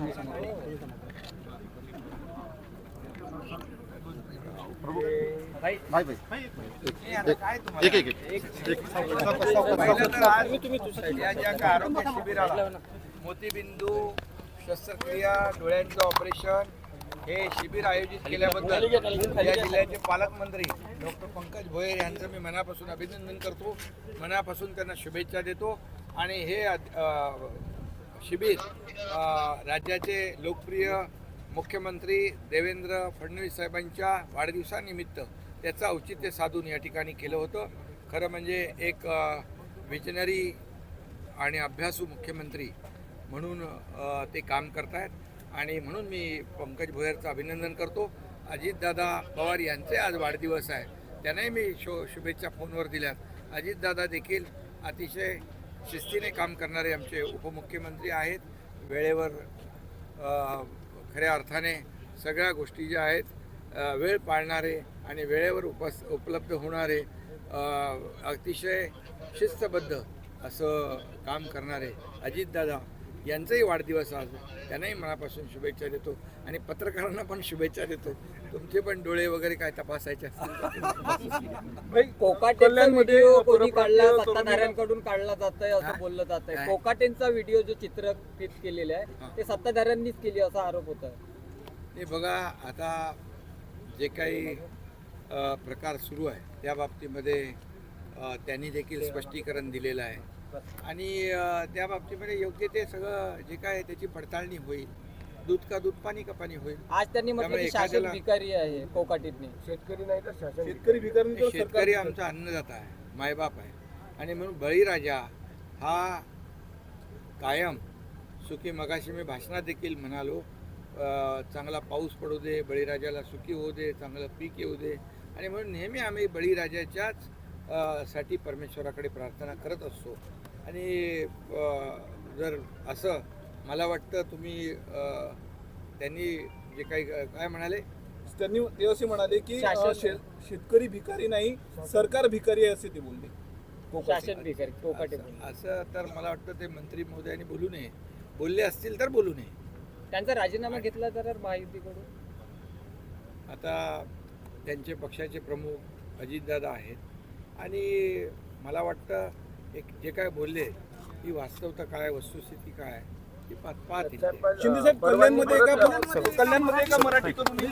एक एक आरोग्य शिबिराला मोतीबिंदू शस्त्रक्रिया डोळ्यांचं ऑपरेशन हे शिबिर आयोजित केल्याबद्दल या जिल्ह्याचे पालकमंत्री डॉक्टर पंकज भोयर यांचं मी मनापासून अभिनंदन करतो मनापासून त्यांना शुभेच्छा देतो आणि हे शिबिर राज्याचे लोकप्रिय मुख्यमंत्री देवेंद्र फडणवीस साहेबांच्या वाढदिवसानिमित्त त्याचं औचित्य साधून या ठिकाणी केलं होतं. खरं म्हणजे एक विजनरी आणि अभ्यासू मुख्यमंत्री म्हणून ते काम करतायत. आणि म्हणून मी पंकज भोयरचं अभिनंदन करतो. अजितदादा पवार यांचे आज वाढदिवस आहे. त्यांनाही मी शो शुभेच्छा फोनवर दिल्यात. अजितदादा देखील अतिशय शिस्तीने काम करणारे आमचे उपमुख्यमंत्री आहेत. वेळेवर खऱ्या अर्थाने सगळ्या गोष्टी ज्या आहेत वेळ पाळणारे आणि वेळेवर उपस उपलब्ध होणारे अतिशय शिस्तबद्ध असं काम करणारे अजितदादा यांचाही वाढदिवस आज. त्यांनाही मनापासून शुभेच्छा देतो. आणि पत्रकारांना पण शुभेच्छा देतो. तुमचे पण डोळे वगैरे काय तपासायचे व्हिडिओ कोणी काढला सत्ताधाऱ्यांकडून काढला जात आहे हा? असं बोललं जात आहे? कोकाटेंचा व्हिडिओ जो चित्रफित केलेला हा. आहे ते सत्ताधाऱ्यांनीच केली असा आरोप होता हे बघा आता जे काही प्रकार सुरू आहे त्या बाबतीमध्ये त्यांनी देखील स्पष्टीकरण दिलेलं आहे. आणि त्या बाबतीमध्ये योग्य ते सगळं जे काय आहे त्याची पडताळणी होईल. दूध का दूध पाणी का पाणी होईल. आज त्यांनी म्हटलं त्यामुळे की शासन एखाद्याला- भिकारी आहे शेतकरी नाही तर शासन शेतकरी भिकारी. शेतकरी आमचा अन्नदाता आहे मायबाप आहे. आणि म्हणून बळीराजा हा कायम सुखी मगाशी मी भाषणात देखील म्हणालो अ, चांगला पाऊस पडू दे बळीराजाला सुखी होऊ दे चांगलं पीक येऊ दे. आणि म्हणून नेहमी आम्ही बळीराजाच्याच साठी परमेश्वराकडे प्रार्थना करत असतो. आणि जर असं मला वाटतं तुम्ही त्यांनी जे काही काय म्हणाले? त्यांनी ते असे म्हणाले की शेतकरी भिकारी नाही सरकार भिकारी आहे असे ते बोलले. कोकाटे. शासन भिकारी कोकाटे असं असं तर मला वाटतं ते मंत्री महोदयांनी बोलू नये. बोलले असतील तर बोलू नये. त्यांचा राजीनामा घेतला तर महायुतीकडून? आता त्यांचे पक्षाचे प्रमुख अजितदादा आहेत. आणि मला वाटतं एक जे काय बोलले ती वास्तवता काय वस्तुस्थिती काय. शिंदे साहेब कल्याणमध्ये एका कल्याणमध्ये एका मराठी तरुणी